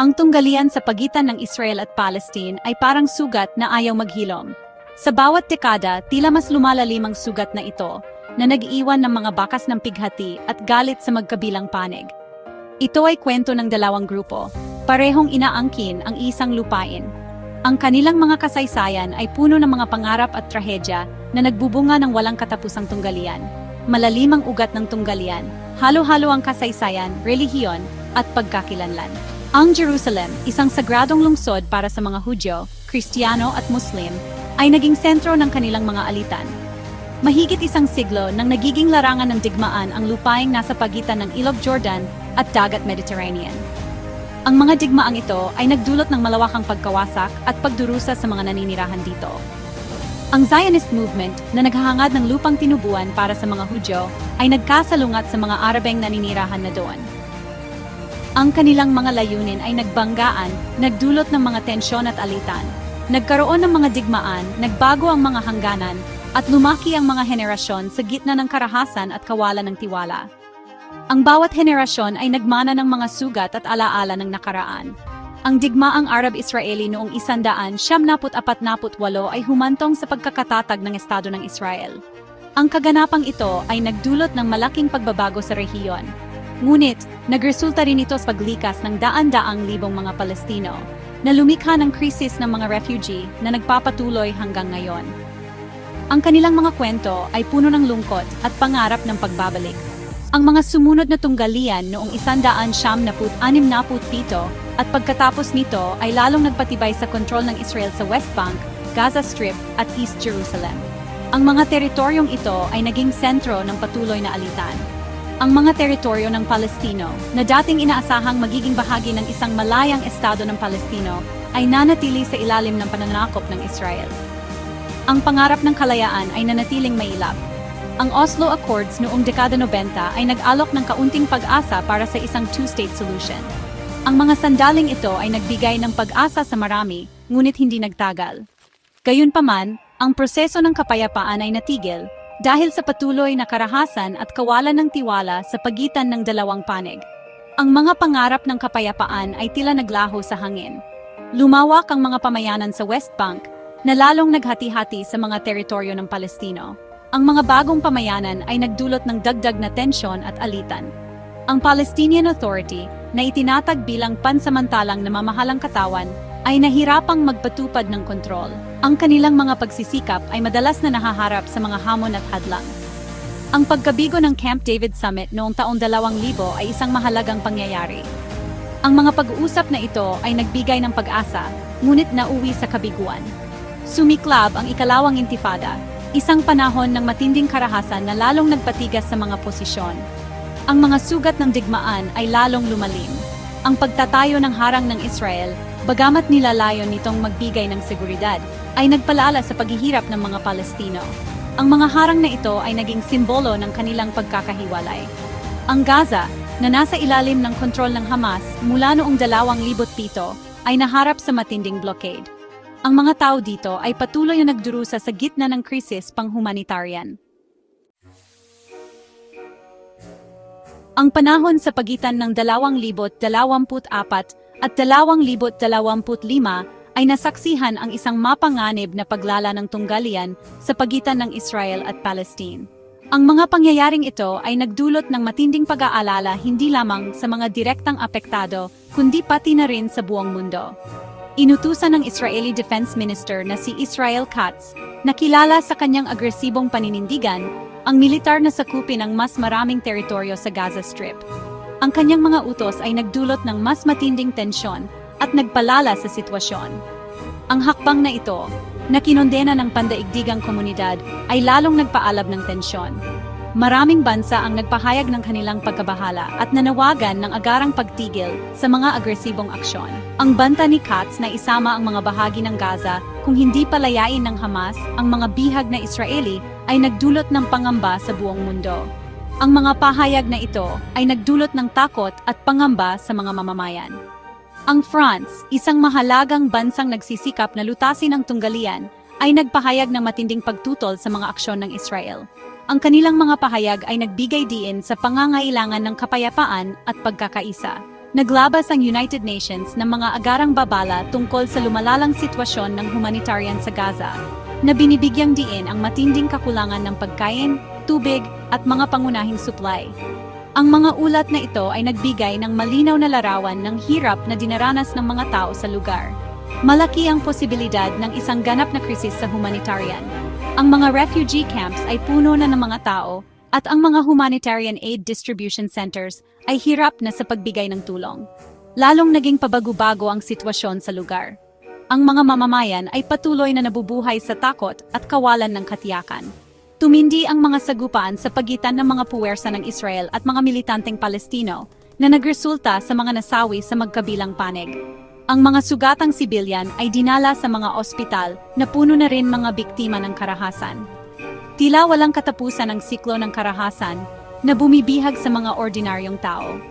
Ang tunggalian sa pagitan ng Israel at Palestine ay parang sugat na ayaw maghilom. Sa bawat dekada, tila mas lumalalim ang sugat na ito, na nag-iwan ng mga bakas ng pighati at galit sa magkabilang panig. Ito ay kwento ng dalawang grupo, parehong inaangkin ang isang lupain. Ang kanilang mga kasaysayan ay puno ng mga pangarap at trahedya na nagbubunga ng walang katapusang tunggalian. Malalim ang ugat ng tunggalian, halo-halo ang kasaysayan, relihiyon, at pagkakilanlan. Ang Jerusalem, isang sagradong lungsod para sa mga Hudyo, Kristiyano at Muslim, ay naging sentro ng kanilang mga alitan. Mahigit isang siglo nang nagiging larangan ng digmaan ang lupaing nasa pagitan ng Ilog Jordan at Dagat Mediterranean. Ang mga digmaang ito ay nagdulot ng malawakang pagkawasak at pagdurusa sa mga naninirahan dito. Ang Zionist movement na naghahangad ng lupang tinubuan para sa mga Hudyo ay nagkasalungat sa mga Arabeng naninirahan na doon. Ang kanilang mga layunin ay nagbanggaan, nagdulot ng mga tensyon at alitan. Nagkaroon ng mga digmaan, nagbago ang mga hangganan, at lumaki ang mga henerasyon sa gitna ng karahasan at kawalan ng tiwala. Ang bawat henerasyon ay nagmana ng mga sugat at alaala ng nakaraan. Ang digmaang Arab-Israeli noong isandaan siyam naput apat naput walo ay humantong sa pagkakatatag ng Estado ng Israel. Ang kaganapang ito ay nagdulot ng malaking pagbabago sa rehiyon. Ngunit, nagresulta rin ito sa paglikas ng daan-daang libong mga Palestino, na lumikha ng krisis ng mga refugee na nagpapatuloy hanggang ngayon. Ang kanilang mga kwento ay puno ng lungkot at pangarap ng pagbabalik. Ang mga sumunod na tunggalian noong isandaan siyam naput anim naput pito at pagkatapos nito ay lalong nagpatibay sa kontrol ng Israel sa West Bank, Gaza Strip at East Jerusalem. Ang mga teritoryong ito ay naging sentro ng patuloy na alitan. Ang mga teritoryo ng Palestino, na dating inaasahang magiging bahagi ng isang malayang estado ng Palestino, ay nanatili sa ilalim ng pananakop ng Israel. Ang pangarap ng kalayaan ay nanatiling mailap. Ang Oslo Accords noong dekada 90 ay nag-alok ng kaunting pag-asa para sa isang two-state solution. Ang mga sandaling ito ay nagbigay ng pag-asa sa marami, ngunit hindi nagtagal. Gayunpaman, ang proseso ng kapayapaan ay natigil dahil sa patuloy na karahasan at kawalan ng tiwala sa pagitan ng dalawang panig. Ang mga pangarap ng kapayapaan ay tila naglaho sa hangin. Lumawak ang mga pamayanan sa West Bank na lalong naghati-hati sa mga teritoryo ng Palestino. Ang mga bagong pamayanan ay nagdulot ng dagdag na tensyon at alitan. Ang Palestinian Authority, na itinatag bilang pansamantalang namamahalang katawan, ay nahirapang magpatupad ng kontrol. Ang kanilang mga pagsisikap ay madalas na nahaharap sa mga hamon at hadlang. Ang pagkabigo ng Camp David Summit noong taong 2000 ay isang mahalagang pangyayari. Ang mga pag-uusap na ito ay nagbigay ng pag-asa, ngunit nauwi sa kabiguan. Sumiklab ang ikalawang intifada, isang panahon ng matinding karahasan na lalong nagpatigas sa mga posisyon. Ang mga sugat ng digmaan ay lalong lumalim. Ang pagtatayo ng harang ng Israel, bagamat nilalayon nitong magbigay ng seguridad, ay nagpalala sa paghihirap ng mga Palestino. Ang mga harang na ito ay naging simbolo ng kanilang pagkakahiwalay. Ang Gaza, na nasa ilalim ng kontrol ng Hamas mula noong 2007, ay naharap sa matinding blockade. Ang mga tao dito ay patuloy na nagdurusa sa gitna ng krisis pang-humanitarian. Ang panahon sa pagitan ng 2024 at 2025 ay nasaksihan ang isang mapanganib na paglala ng tunggalian sa pagitan ng Israel at Palestine. Ang mga pangyayaring ito ay nagdulot ng matinding pag-aalala hindi lamang sa mga direktang apektado, kundi pati na rin sa buong mundo. Inutusan ng Israeli Defense Minister na si Israel Katz, na kilala sa kanyang agresibong paninindigan, ang militar na sakupin ang mas maraming teritoryo sa Gaza Strip. Ang kanyang mga utos ay nagdulot ng mas matinding tensyon at nagpalala sa sitwasyon. Ang hakbang na ito, na kinondena ng pandaigdigang komunidad, ay lalong nagpaalab ng tensyon. Maraming bansa ang nagpahayag ng kanilang pagkabahala at nanawagan ng agarang pagtigil sa mga agresibong aksyon. Ang banta ni Katz na isama ang mga bahagi ng Gaza kung hindi palayain ng Hamas ang mga bihag na Israeli ay nagdulot ng pangamba sa buong mundo. Ang mga pahayag na ito ay nagdulot ng takot at pangamba sa mga mamamayan. Ang France, isang mahalagang bansang nagsisikap na lutasin ang tunggalian, ay nagpahayag ng matinding pagtutol sa mga aksyon ng Israel. Ang kanilang mga pahayag ay nagbigay diin sa pangangailangan ng kapayapaan at pagkakaisa. naglabas ang United Nations ng mga agarang babala tungkol sa lumalalang sitwasyon ng humanitarian sa Gaza, na binibigyang diin ang matinding kakulangan ng pagkain, tubig, at mga pangunahing supply. Ang mga ulat na ito ay nagbigay ng malinaw na larawan ng hirap na dinaranas ng mga tao sa lugar. Malaki ang posibilidad ng isang ganap na krisis sa humanitarian. Ang mga refugee camps ay puno na ng mga tao at ang mga humanitarian aid distribution centers ay hirap na sa pagbigay ng tulong. Lalong naging pabago-bago ang sitwasyon sa lugar. Ang mga mamamayan ay patuloy na nabubuhay sa takot at kawalan ng katiyakan. Tumindi ang mga sagupaan sa pagitan ng mga puwersa ng Israel at mga militanteng Palestino na nagresulta sa mga nasawi sa magkabilang panig. Ang mga sugatang sibilyan ay dinala sa mga ospital na puno na rin mga biktima ng karahasan. Tila walang katapusan ang siklo ng karahasan na bumibihag sa mga ordinaryong tao.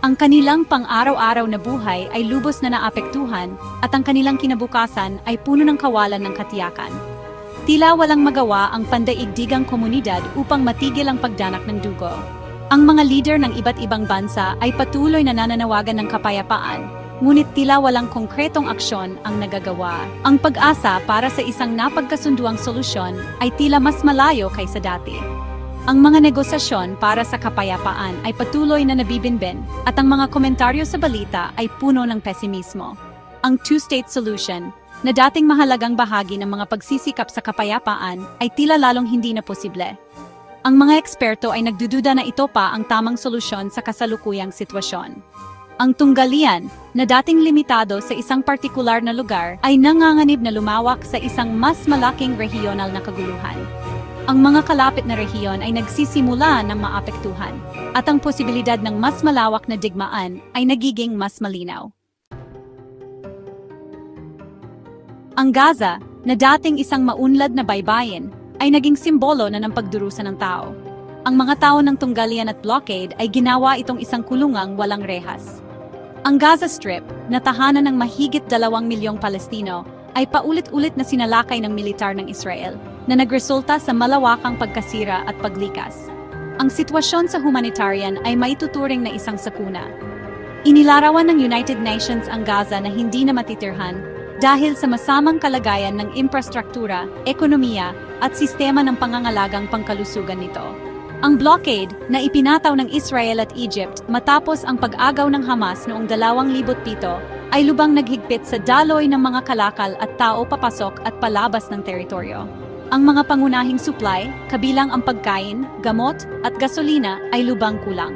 Ang kanilang pang-araw-araw na buhay ay lubos na naapektuhan at ang kanilang kinabukasan ay puno ng kawalan ng katiyakan. Tila walang magawa ang pandaigdigang komunidad upang matigil ang pagdanak ng dugo. Ang mga leader ng iba't ibang bansa ay patuloy na nananawagan ng kapayapaan, ngunit tila walang konkretong aksyon ang nagagawa. Ang pag-asa para sa isang napagkasunduang solusyon ay tila mas malayo kaysa dati. Ang mga negosasyon para sa kapayapaan ay patuloy na nabibinbin at ang mga komentaryo sa balita ay puno ng pesimismo. Ang two-state solution, na dating mahalagang bahagi ng mga pagsisikap sa kapayapaan, ay tila lalong hindi na posible. Ang mga eksperto ay nagdududa na ito pa ang tamang solusyon sa kasalukuyang sitwasyon. Ang tunggalian, na dating limitado sa isang partikular na lugar, ay nanganganib na lumawak sa isang mas malaking regional na kaguluhan. Ang mga kalapit na rehiyon ay nagsisimula ng maapektuhan, at ang posibilidad ng mas malawak na digmaan ay nagiging mas malinaw. Ang Gaza, na dating isang maunlad na baybayin, ay naging simbolo na ng pagdurusa ng tao. Ang mga tao ng tunggalian at blockade ay ginawa itong isang kulungang walang rehas. Ang Gaza Strip, na tahanan ng mahigit dalawang milyong Palestino, ay paulit-ulit na sinalakay ng militar ng Israel, na nagresulta sa malawakang pagkasira at paglikas. Ang sitwasyon sa humanitarian ay maituturing na isang sakuna. Inilarawan ng United Nations ang Gaza na hindi na matitirhan dahil sa masamang kalagayan ng infrastruktura, ekonomiya, at sistema ng pangangalagang pangkalusugan nito. Ang blockade na ipinataw ng Israel at Egypt matapos ang pag-agaw ng Hamas noong 2007 ay lubang naghigpit sa daloy ng mga kalakal at tao papasok at palabas ng teritoryo. Ang mga pangunahing supply, kabilang ang pagkain, gamot, at gasolina ay lubang kulang.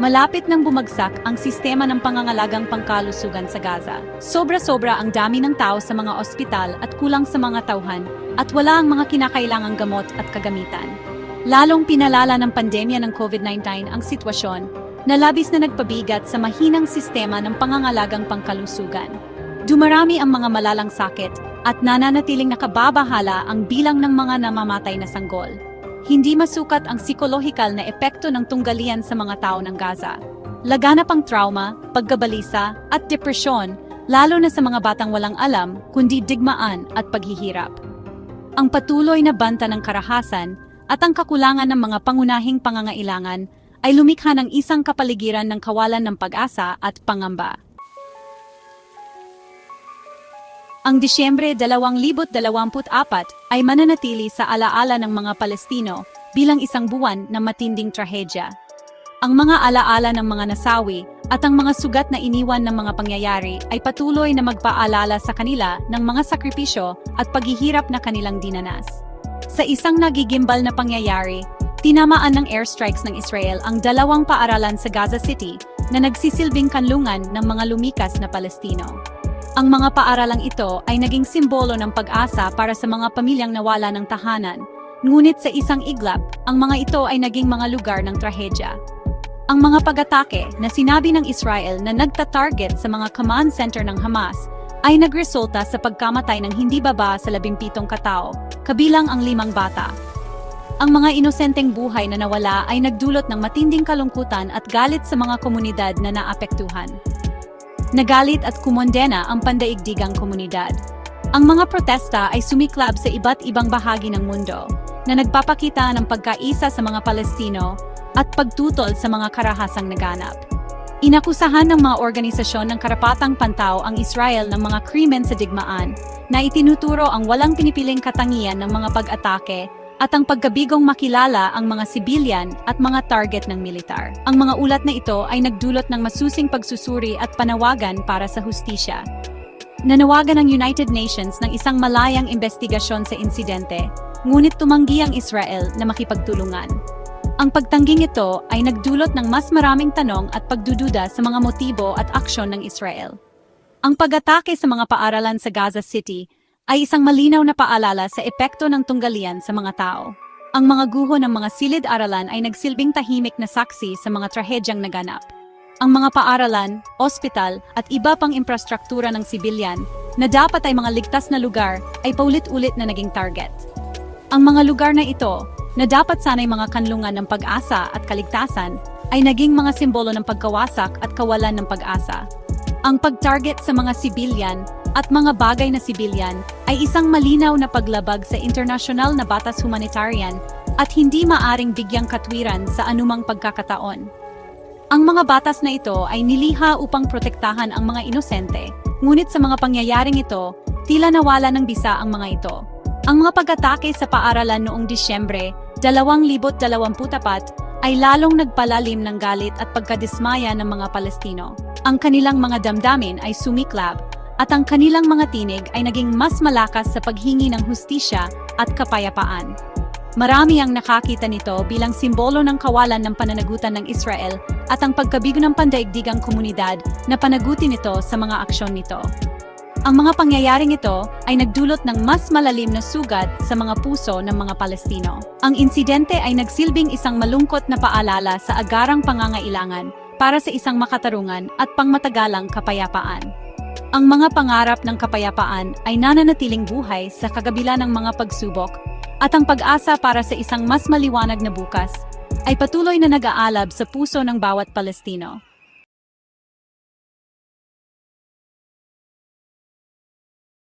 Malapit nang bumagsak ang sistema ng pangangalagang pangkalusugan sa Gaza. Sobra-sobra ang dami ng tao sa mga ospital at kulang sa mga tauhan at wala ang mga kinakailangang gamot at kagamitan. Lalong pinalala ng pandemya ng COVID-19 ang sitwasyon na labis na nagpabigat sa mahinang sistema ng pangangalagang pangkalusugan. Dumarami ang mga malalang sakit at nananatiling nakababahala ang bilang ng mga namamatay na sanggol. Hindi masukat ang psikolohikal na epekto ng tunggalian sa mga tao ng Gaza. Laganap ang trauma, pagkabalisa, at depresyon, lalo na sa mga batang walang alam, kundi digmaan at paghihirap. Ang patuloy na banta ng karahasan at ang kakulangan ng mga pangunahing pangangailangan ay lumikha ng isang kapaligiran ng kawalan ng pag-asa at pangamba. Ang Disyembre 2024 ay mananatili sa alaala ng mga Palestino bilang isang buwan ng matinding trahedya. Ang mga alaala ng mga nasawi at ang mga sugat na iniwan ng mga pangyayari ay patuloy na magpaalala sa kanila ng mga sakripisyo at paghihirap na kanilang dinanas. Sa isang nagigimbal na pangyayari, tinamaan ng airstrikes ng Israel ang dalawang paaralan sa Gaza City na nagsisilbing kanlungan ng mga lumikas na Palestino. Ang mga paaralang ito ay naging simbolo ng pag-asa para sa mga pamilyang nawala ng tahanan, ngunit sa isang iglap, ang mga ito ay naging mga lugar ng trahedya. Ang mga pag-atake na sinabi ng Israel na nagta-target sa mga command center ng Hamas ay nagresulta sa pagkamatay ng hindi baba sa labimpitong katao, kabilang ang limang bata. Ang mga inosenteng buhay na nawala ay nagdulot ng matinding kalungkutan at galit sa mga komunidad na naapektuhan. Nagalit at kumondena ang pandaigdigang komunidad. Ang mga protesta ay sumiklab sa iba't ibang bahagi ng mundo na nagpapakita ng pagkaisa sa mga Palestino at pagtutol sa mga karahasang naganap. Inakusahan ng mga organisasyon ng karapatang pantaw ang Israel ng mga krimen sa digmaan na itinuturo ang walang pinipiling katangian ng mga pag-atake at ang pagkabigong makilala ang mga sibilyan at mga target ng militar. Ang mga ulat na ito ay nagdulot ng masusing pagsusuri at panawagan para sa hustisya. Nanawagan ang United Nations ng isang malayang investigasyon sa insidente, ngunit tumanggi ang Israel na makipagtulungan. Ang pagtangging ito ay nagdulot ng mas maraming tanong at pagdududa sa mga motibo at aksyon ng Israel. Ang pag-atake sa mga paaralan sa Gaza City ay isang malinaw na paalala sa epekto ng tunggalian sa mga tao. Ang mga guho ng mga silid-aralan ay nagsilbing tahimik na saksi sa mga trahedyang naganap. Ang mga paaralan, ospital at iba pang infrastruktura ng sibilyan na dapat ay mga ligtas na lugar ay paulit-ulit na naging target. Ang mga lugar na ito, na dapat sanay mga kanlungan ng pag-asa at kaligtasan, ay naging mga simbolo ng pagkawasak at kawalan ng pag-asa. Ang pag-target sa mga sibilyan at mga bagay na sibilyan ay isang malinaw na paglabag sa internasyonal na batas humanitarian at hindi maaring bigyang katwiran sa anumang pagkakataon. Ang mga batas na ito ay niliha upang protektahan ang mga inosente, ngunit sa mga pangyayaring ito, tila nawala ng bisa ang mga ito. Ang mga pag-atake sa paaralan noong Disyembre 2024 ay lalong nagpalalim ng galit at pagkadismaya ng mga Palestino. Ang kanilang mga damdamin ay sumiklab at ang kanilang mga tinig ay naging mas malakas sa paghingi ng hustisya at kapayapaan. Marami ang nakakita nito bilang simbolo ng kawalan ng pananagutan ng Israel at ang pagkabigo ng pandaigdigang komunidad na panagutin ito sa mga aksyon nito. Ang mga pangyayaring ito ay nagdulot ng mas malalim na sugat sa mga puso ng mga Palestino. Ang insidente ay nagsilbing isang malungkot na paalala sa agarang pangangailangan para sa isang makatarungan at pangmatagalang kapayapaan. Ang mga pangarap ng kapayapaan ay nananatiling buhay sa kagabila ng mga pagsubok at ang pag-asa para sa isang mas maliwanag na bukas ay patuloy na nag-aalab sa puso ng bawat Palestino.